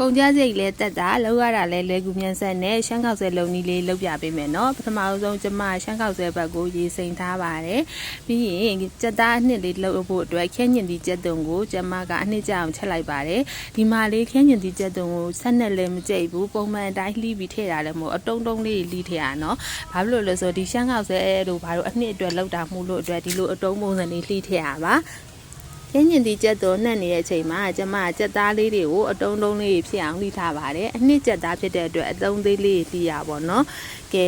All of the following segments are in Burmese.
ကုန်ကြစိတ်လဲတက်တာလောက်ရတာလဲလဲကူမြန်ဆက်နဲ့ရှမ်းခောက်ဆွဲလုံနီးလေးလောက်ပြပေးမယ်နော်ပထမဆုံးကျမရှမ်းခောက်ဆွဲဘက်ကိုရေးစိန်ထားပါတယ်ပြီးရင်ကြက်သားအနှစ်လေးလှုပ်ဖို့အတွက်ခဲညင်ဒီကြက်တုံကိုကျမကအနှစ်ကြအောင်ချက်လိုက်ပါတယ်ဒီမှာလေးခဲညင်ဒီကြက်တုံကိုဆက်နဲ့လဲမကြိတ်ဘူးပုံမှန်အတိုင်းလှီးပြီးထည့်တာလည်းမဟုတ်အတုံးတုံးလေးလှီးထည့်ရနော်ဘာဖြစ်လို့လဲဆိုတော့ဒီရှမ်းခောက်ဆွဲတို့ဘာလို့အနှစ်အတွက်လောက်တာမှုလို့အတွက်ဒီလိုအတုံးပုံစံလေးလှီးထည့်ရပါ ရင်းညင်ဒီကြက်တော်နှက်နေတဲ့အချိန်မှာကျမကကြက်သားလေးတွေကိုအတုံးတုံးလေးဖြစ်အောင်လှီထားပါတယ်အနှစ်ကြက်သားဖြစ်တဲ့အတွက်အတုံးသေးလေးလှီရပါတော့ကဲ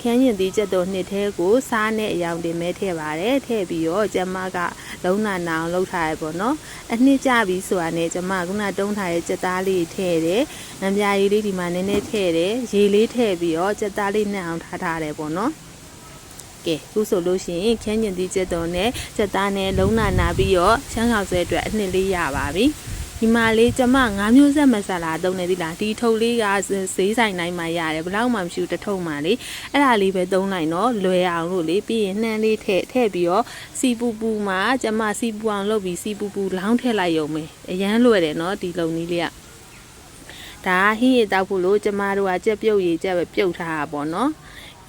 ခန်းရင်ဒီကြက်တော်နှစ်သေးကိုစားနဲ့အယောင်တင်မဲထည့်ပါတယ်ထည့်ပြီးတော့ကျမကလုံးနာနာအောင်လှုပ်ထားရပေါ့နော်အနှစ်ကြပြီဆိုတာနဲ့ကျမကခုနတုံးထားတဲ့ကြက်သားလေးထည့်တယ်ငပြာရည်လေးဒီမှာနည်းနည်းထည့်တယ်ရေလေးထည့်ပြီးတော့ကြက်သားလေးနဲ့အောင်ထားထားတယ်ပေါ့နော် ကဲခုဆိုလို့ရှိရင်ခန်းကျင်သီးချက်တော်နဲ့ချက်သားနဲ့လုံးနာနာပြီးတော့ရှမ်းခေါက်ဆွဲအတွက်အနှစ်လေးရပါပြီဒီမှာလေးကျမငါးမျိုးဆက်မဆလာသုံးနေသီလားဒီထုပ်လေးကဈေးဆိုင်တိုင်းမှာရတယ်ဘယ်တော့မှမရှိဘူးတစ်ထုပ်မှလေအဲ့ဒါလေးပဲသုံးလိုက်တော့လွယ်အောင်လို့လေပြီးရင်နှမ်းလေးထည့်ထည့်ပြီးတော့စီပူပူမှာကျမစီပူအောင်လုပ်ပြီးစီပူပူလောင်းထည့်လိုက်ရုံပဲအရန်လွယ်တယ်နော်ဒီလုံနည်းလေးကဒါဟင်းရတောက်ဖို့လို့ကျမတို့ကကြက်ပြုတ်ရည်ကြက်ပဲပြုတ်ထားတာပေါ့နော်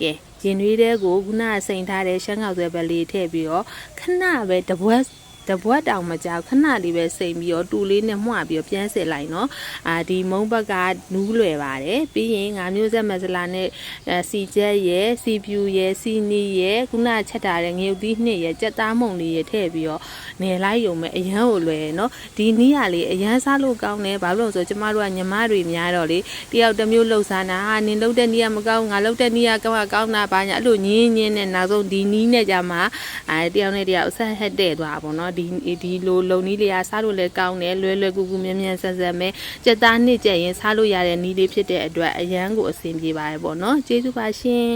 ကဲ ရင်နွေးတဲ့ကိုခုနစိန်ထားတဲ့ရှမ်းကောက်ဆွဲပဲလေးထည့်ပြီးတော့ခဏပဲတပွက် တပွက်တောင်မကြောက်ခဏလေးပဲစိန်ပြီးတော့တူလေးနဲ့မှွပြီးတော့ပြန်စစ်လိုက်နော်အာဒီမုံဘက်ကနူးလွယ်ပါတယ်ပြီးရင်ငါမျိုးဆက်မဆလာနဲ့အဲစီချက်ရယ်စီပြူရယ်စီနီရယ်ခုနချက်ထားတဲ့ငရုတ်သီးနှစ်ရယ်ကြက်သားမုံလေးရယ်ထည့်ပြီးတော့နယ်လိုက်ရုံပဲအရန်ကိုလွယ်နော်ဒီနီးရလေးအရန်စားလို့ကောင်းတယ်ဘာလို့လဲဆိုတော့ကျမတို့ကညီမတွေများတော့လေတယောက်တစ်မျိုးလှုပ်စားတာဟာနင်လှုပ်တဲ့နီးကမကောင်းငါလှုပ်တဲ့နီးကကောင်းကောင်းတာဘာညာအဲ့လိုညင်းညင်းနဲ့နောက်ဆုံးဒီနီးနဲ့ကြမှာအဲတယောက်နဲ့တယောက်အဆက်ဟက်တဲ့သွားပါတော့ဒီဒီလိုလုံနီးလေးကစားလို့လည်းကောင်းတယ်လွယ်လွယ်ကူကူမြဲမြဲဆက်ဆက်ပဲကြက်သားနှစ်ကြက်ရင်စားလို့ရတဲ့နီးလေးဖြစ်တဲ့အတွက်အရန်ကိုအဆင်ပြေပါတယ်ပေါ့နော်ကျေးဇူးပါရှင်